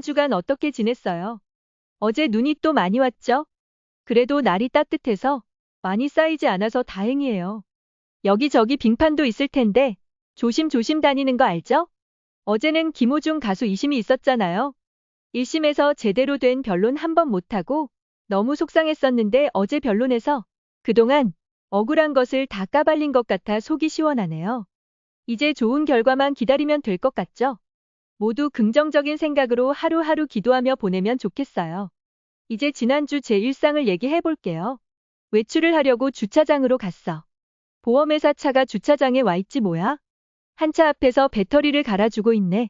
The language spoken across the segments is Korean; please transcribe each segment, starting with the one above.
한 주간 어떻게 지냈어요? 어제 눈이 또 많이 왔죠? 그래도 날이 따뜻해서 많이 쌓이지 않아서 다행이에요. 여기저기 빙판도 있을 텐데 조심조심 다니는 거 알죠? 어제는 김호중 가수 2심이 있었잖아요. 1심에서 제대로 된 변론 한 번 못하고 너무 속상했었는데 어제 변론에서 그동안 억울한 것을 다 까발린 것 같아 속이 시원하네요. 이제 좋은 결과만 기다리면 될 것 같죠? 모두 긍정적인 생각으로 하루하루 기도하며 보내면 좋겠어요. 이제 지난주 제 일상을 얘기해 볼게요. 외출을 하려고 주차장으로 갔어. 보험회사 차가 주차장에 와 있지 뭐야? 한 차 앞에서 배터리를 갈아주고 있네.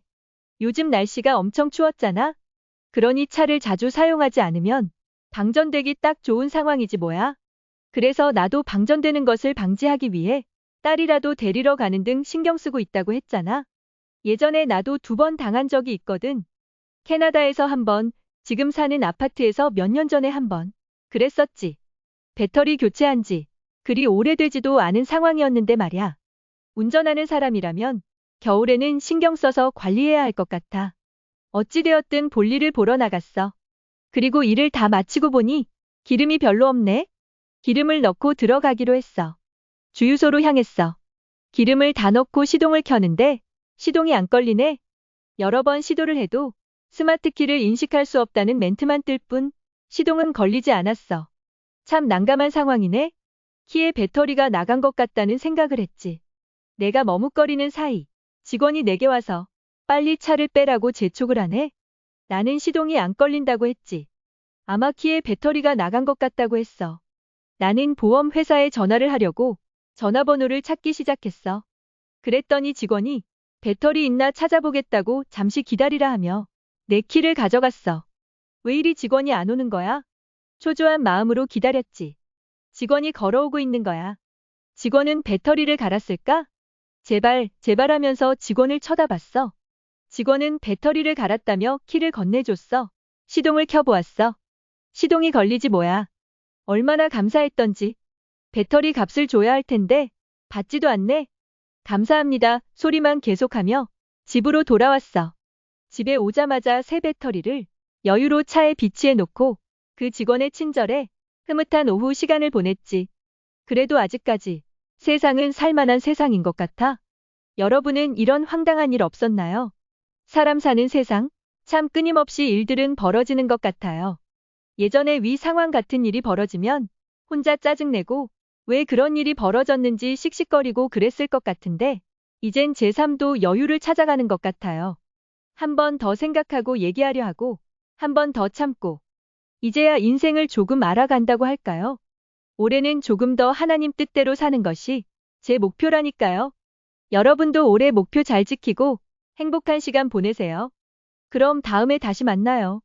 요즘 날씨가 엄청 추웠잖아? 그러니 차를 자주 사용하지 않으면 방전되기 딱 좋은 상황이지 뭐야? 그래서 나도 방전되는 것을 방지하기 위해 딸이라도 데리러 가는 등 신경 쓰고 있다고 했잖아. 예전에 나도 두 번 당한 적이 있거든. 캐나다에서 한 번, 지금 사는 아파트에서 몇 년 전에 한 번. 그랬었지. 배터리 교체한 지 그리 오래되지도 않은 상황이었는데 말야. 운전하는 사람이라면 겨울에는 신경 써서 관리해야 할 것 같아. 어찌되었든 볼일을 보러 나갔어. 그리고 일을 다 마치고 보니 기름이 별로 없네. 기름을 넣고 들어가기로 했어. 주유소로 향했어. 기름을 다 넣고 시동을 켜는데 시동이 안 걸리네. 여러 번 시도를 해도 스마트 키를 인식할 수 없다는 멘트만 뜰 뿐 시동은 걸리지 않았어. 참 난감한 상황이네. 키에 배터리가 나간 것 같다는 생각을 했지. 내가 머뭇거리는 사이 직원이 내게 와서 빨리 차를 빼라고 재촉을 하네. 나는 시동이 안 걸린다고 했지. 아마 키에 배터리가 나간 것 같다고 했어. 나는 보험 회사에 전화를 하려고 전화번호를 찾기 시작했어. 그랬더니 직원이 배터리 있나 찾아보겠다고 잠시 기다리라 하며 내 키를 가져갔어. 왜 이리 직원이 안 오는 거야? 초조한 마음으로 기다렸지. 직원이 걸어오고 있는 거야. 직원은 배터리를 갈았을까? 제발, 제발 하면서 직원을 쳐다봤어. 직원은 배터리를 갈았다며 키를 건네줬어. 시동을 켜보았어. 시동이 걸리지 뭐야. 얼마나 감사했던지. 배터리 값을 줘야 할 텐데 받지도 않네. 감사합니다. 소리만 계속하며 집으로 돌아왔어. 집에 오자마자 새 배터리를 여유로 차에 비치해 놓고 그 직원의 친절에 흐뭇한 오후 시간을 보냈지. 그래도 아직까지 세상은 살만한 세상인 것 같아. 여러분은 이런 황당한 일 없었나요? 사람 사는 세상, 참 끊임없이 일들은 벌어지는 것 같아요. 예전에 위 상황 같은 일이 벌어지면 혼자 짜증내고 왜 그런 일이 벌어졌는지 씩씩거리고 그랬을 것 같은데 이젠 제3도 여유를 찾아가는 것 같아요. 한 번 더 생각하고 얘기하려 하고 한 번 더 참고 이제야 인생을 조금 알아간다고 할까요? 올해는 조금 더 하나님 뜻대로 사는 것이 제 목표라니까요. 여러분도 올해 목표 잘 지키고 행복한 시간 보내세요. 그럼 다음에 다시 만나요.